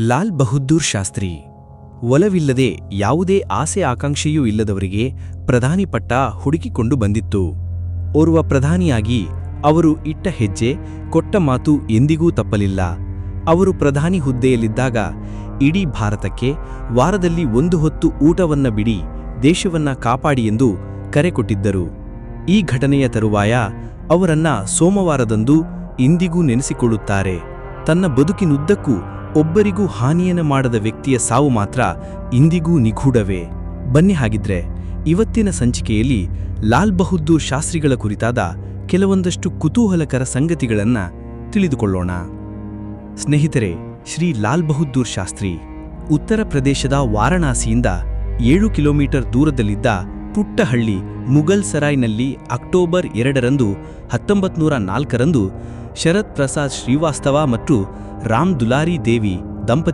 ಲಾಲ್ ಬಹದ್ದೂರ್ ಶಾಸ್ತ್ರಿ. ಒಲವಿಲ್ಲದೆ ಯಾವುದೇ ಆಸೆ ಆಕಾಂಕ್ಷೆಯೂ ಇಲ್ಲದವರಿಗೆ ಪ್ರಧಾನಿ ಪಟ್ಟ ಹುಡುಕಿಕೊಂಡು ಬಂದಿತ್ತು. ಓರ್ವ ಪ್ರಧಾನಿಯಾಗಿ ಅವರು ಇಟ್ಟ ಹೆಜ್ಜೆ ಕೊಟ್ಟ ಮಾತು ಎಂದಿಗೂ ತಪ್ಪಲಿಲ್ಲ. ಅವರು ಪ್ರಧಾನಿ ಹುದ್ದೆಯಲ್ಲಿದ್ದಾಗ ಇಡೀ ಭಾರತಕ್ಕೆ ವಾರದಲ್ಲಿ ಒಂದು ಹೊತ್ತು ಊಟವನ್ನ ಬಿಡಿ, ದೇಶವನ್ನ ಕಾಪಾಡಿ ಎಂದು ಕರೆ ಕೊಟ್ಟಿದ್ದರು. ಈ ಘಟನೆಯ ತರುವಾಯ ಅವರನ್ನ ಸೋಮವಾರದಂದು ಇಂದಿಗೂ ನೆನೆಸಿಕೊಳ್ಳುತ್ತಾರೆ. ತನ್ನ ಬದುಕಿನುದ್ದಕ್ಕೂ ಒಬ್ಬರಿಗೂ ಹಾನಿಯನ್ನು ಮಾಡದ ವ್ಯಕ್ತಿಯ ಸಾವು ಮಾತ್ರ ಇಂದಿಗೂ ನಿಗೂಢವೇ. ಬನ್ನಿ ಹಾಗಿದ್ರೆ, ಇವತ್ತಿನ ಸಂಚಿಕೆಯಲ್ಲಿ ಲಾಲ್ ಬಹದ್ದೂರ್ ಶಾಸ್ತ್ರಿಗಳ ಕುರಿತಾದ ಕೆಲವೊಂದಷ್ಟು ಕುತೂಹಲಕರ ಸಂಗತಿಗಳನ್ನ ತಿಳಿದುಕೊಳ್ಳೋಣ. ಸ್ನೇಹಿತರೆ, ಶ್ರೀ ಲಾಲ್ ಬಹದ್ದೂರ್ ಶಾಸ್ತ್ರಿ ಉತ್ತರ ಪ್ರದೇಶದ ವಾರಣಾಸಿಯಿಂದ ಏಳು ಕಿಲೋಮೀಟರ್ ದೂರದಲ್ಲಿದ್ದ ಪುಟ್ಟಹಳ್ಳಿ ಮುಗಲ್ ಸರಾಯ್ನಲ್ಲಿ ಅಕ್ಟೋಬರ್ ಎರಡರಂದು ಹತ್ತೊಂಬತ್ತು ನೂರ ನಾಲ್ಕರಂದು ಶರತ್ ಪ್ರಸಾದ್ ಶ್ರೀವಾಸ್ತವ ಮತ್ತು ರಾಮ್ ದುಲಾರಿ ದೇವಿ ದಂಪತಿ